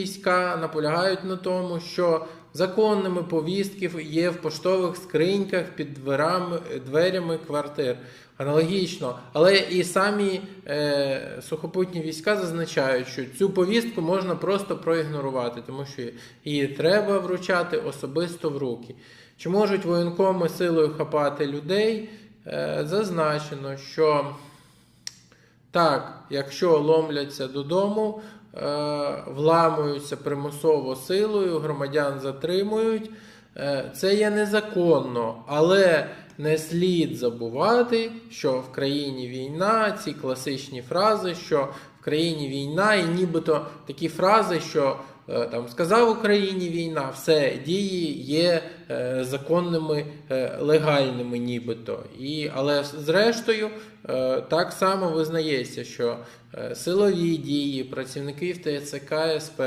Війська наполягають на тому, що законними повістки є в поштових скриньках під дверами, дверями квартир. Аналогічно, але і самі е, сухопутні війська зазначають, що цю повістку можна просто проігнорувати, тому що її треба вручати особисто в руки. Чи можуть воєнкоми силою хапати людей? Е, зазначено, що так, якщо ломляться додому, е, вламуються примусово силою, громадян затримують. Е, Це є незаконно, але не слід забувати, що в країні війна, ці класичні фрази, що в країні війна, і нібито такі фрази, що е, там сказав Україні війна, все дії є е, законними, легальними, нібито. І, але зрештою, так само визнається, що силові дії працівників ТЦК СП